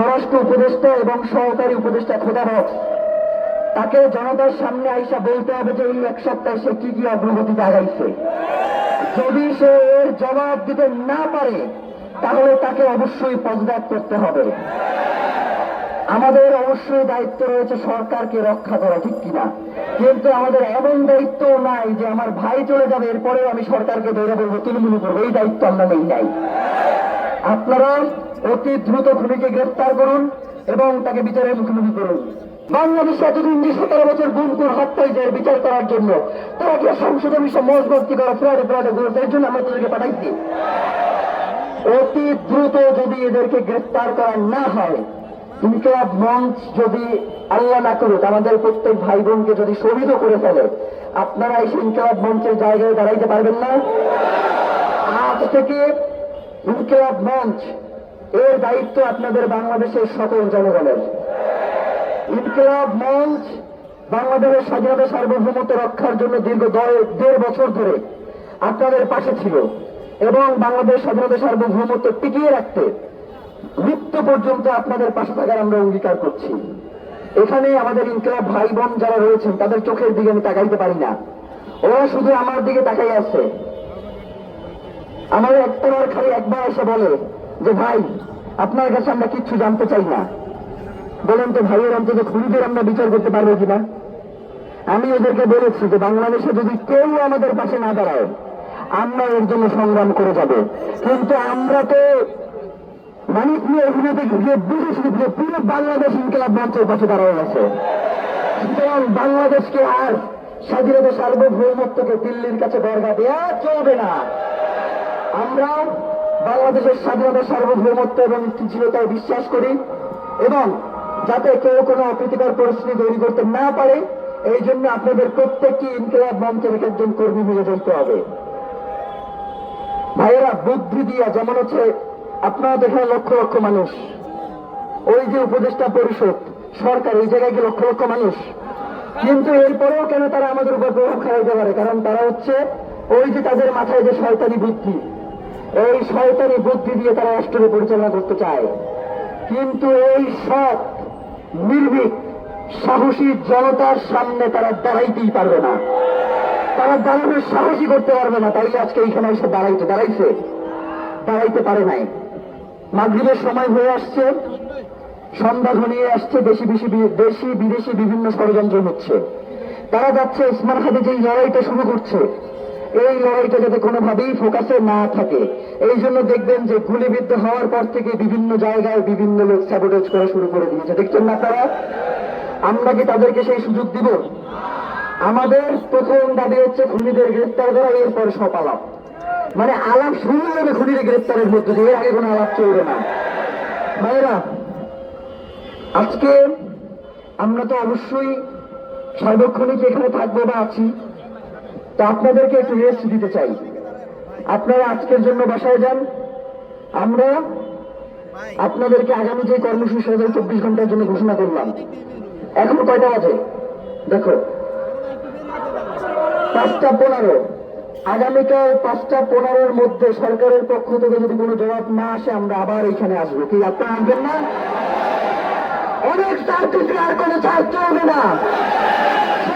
স্বরাষ্ট্র উপদেষ্টা এবং সহকারী উপদেষ্টা খোদারক তাকে জনতার সামনে আইসা বলতে হবে যে এই এক সপ্তাহে সে কি কি অগ্রগতি জাগাইছে। যদি সে এর জবাব দিতে না পারে, তাহলে তাকে অবশ্যই পদত্যাগ করতে হবে। আমাদের অবশ্যই দায়িত্ব রয়েছে সরকারকে রক্ষা করা, ঠিক কিনা কিন্তু আমাদের এমন দায়িত্ব নাই যে আমার ভাই চলে যাবে, এরপরেও আমি সরকারকে ধরে বলব, তুলমুলু করব, এই দায়িত্ব আমরা নেই নাই। আপনারা অতি দ্রুত খুনিকে গ্রেফতার করুন এবং তাকে বিচারের মুখোমুখি করুন। বাংলাদেশে এতদিন যে সতেরো বছর গুম করে হত্যায় যায় বিচার করার জন্য তারা কি সংসদে মিশে মজ ভর্তি করা ফ্লাডে ফ্লাডে করেছে এর জন্য আমরা তাদেরকে পাঠাইছি। অতি দ্রুত যদি এদেরকে গ্রেফতার করা না হয়, ইনকলাব মঞ্চ যদি আল্লাহ না করুক, আমাদের প্রত্যেক ভাই বোনকে যদি শহীদও করে ফেলে, আপনারা এই ইনকলাব মঞ্চের জায়গায় দাঁড়াইতে পারবেন না। আজ থেকে ইনকলাব মঞ্চ, এর দায়িত্ব আপনাদের বাংলাদেশের সকল জনগণের। ইনকলাব মঞ্চ বাংলাদেশের স্বাধীনতা সার্বভৌমত্ব রক্ষার জন্য দীর্ঘ দেড় বছর ধরে আপনাদের পাশে ছিল এবং বাংলাদেশ স্বাধীনতা সার্বভৌমত্ব টিকিয়ে রাখতে মৃত্যু পর্যন্ত আপনাদের পাশে থাকার আমরা অঙ্গীকার করছি। এখানে আমাদের ইনকলাব ভাই বোন যারা রয়েছেন, তাদের চোখের দিকে আমি তাকাইতে পারি না। ওরা শুধু আমার দিকে তাকাই আছে। আমার একটাবার খালি একবার এসে বলে যে, ভাই, আপনার কাছে আমরা কিচ্ছু জানতে চাই না। বলেন তো, ভাইয়ের অন্তত খুনিদের আমরা বিচার করতে পারব কিনা? আমি ওদেরকে বলেছি যে, বাংলাদেশে যদি কেউ আমাদের পাশে না দাঁড়ায়, আমরা এর জন্য সংগ্রাম করে যাব। কিন্তু আমরা তো মানিক নিয়ে অভিনেতা গিয়ে বুঝেছি যে পুরো বাংলাদেশ ইনকলাব মঞ্চের পাশে দাঁড়ানো আছে। সুতরাং বাংলাদেশকে আর স্বাধীনতা সার্বভৌমত্বকে দিল্লির কাছে বর্গা দেওয়া চলবে না। আমরা বাংলাদেশের স্বাধীনতা, সার্বভৌমত্ব এবং স্থিতিশীলতায় বিশ্বাস করি এবং যাতে কেউ কোনো অপ্রীতিকর পরিস্থিতি তৈরি করতে না পারে, এই জন্য আপনাদের প্রত্যেকটি ইনকিলাব মঞ্চের এক একজন কর্মী মিলে চলতে হবে। ভাইয়েরা, বুদ্ধি দিয়া, যেমন হচ্ছে আপনারা দেখেন লক্ষ লক্ষ মানুষ। ওই যে উপদেষ্টা পরিষদ, সরকার, এই জায়গায় কি লক্ষ লক্ষ মানুষ? কিন্তু এরপরেও কেন তারা আমাদের উপর প্রভাব খাওয়াইতে পারে? কারণ তারা হচ্ছে ওই যে তাদের মাথায় যে শয়তানি বুদ্ধি। শয়তানি বুদ্ধি দিয়ে তারা রাষ্ট্রকে পরিচালনা করতে চায়। কিন্তু এই সৎ, নির্ভীক, সাহসী জনতার সামনে তারা দাঁড়াইতেই পারবে না। তারা দাঁড়াবে, সাহসী করতে পারবে না। তাই আজকে এইখানে এসে দাঁড়াইতে, দাঁড়াইছে। দাঁড়াইতে পারে নাই। মাগরীবের সময় হয়ে আসছে। সন্ধ্যা ঘনিয়ে আসছে। দেশি বেশি দেশি বিদেশি বিভিন্ন ষড়যন্ত্র হচ্ছে। তারা যাচ্ছে ইসমান খাদি যে লড়াইটা শুরু করছে এই লড়াইটা যাতে কোনোভাবেই ফোকাসে না থাকে। এই জন্য দেখবেন যে গুলিবিদ্ধ হওয়ার পর থেকে বিভিন্ন জায়গায় বিভিন্ন লোক স্যাবোটেজ করা শুরু করে দিয়েছে। দেখছেন না তারা আমরা কি তাদেরকে সেই সুযোগ দিব? আমাদের প্রথম দাবি হচ্ছে খুনিদের গ্রেফতার করা, এরপর সব আলাপ। মানে আলাপ শুরু হবে খুনিদের গ্রেফতারের মধ্যে দিয়ে, এর আগে কোনো আলাপ চলবে না। ভাইরা আজকে আমরা তো অবশ্যই সার্বক্ষণিক এখানে থাকব বা আছি। তো আপনাদেরকে একটু রেস্ট দিতে চাই। আপনারা আজকের জন্য বাসায় যান। আমরা আপনাদেরকে আগামী যে কর্মসূচি সেটা চব্বিশ ঘণ্টার জন্য ঘোষণা করলাম, এখন কয়টা বাজে? দেখো, পাঁচটা পনেরো। আগামীকাল পাঁচটা পনেরোর মধ্যে সরকারের পক্ষ থেকে যদি কোনো জবাব না আসে, আমরা আবার এখানে আসব। কি, আপনারা আসবেন না? অনেক চাকরি আর কোনো চাপ চলবে না।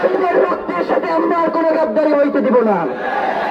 শহীদের রক্তের সাথে আমরা আর কোনো গাদ্দারি হইতে দিব না।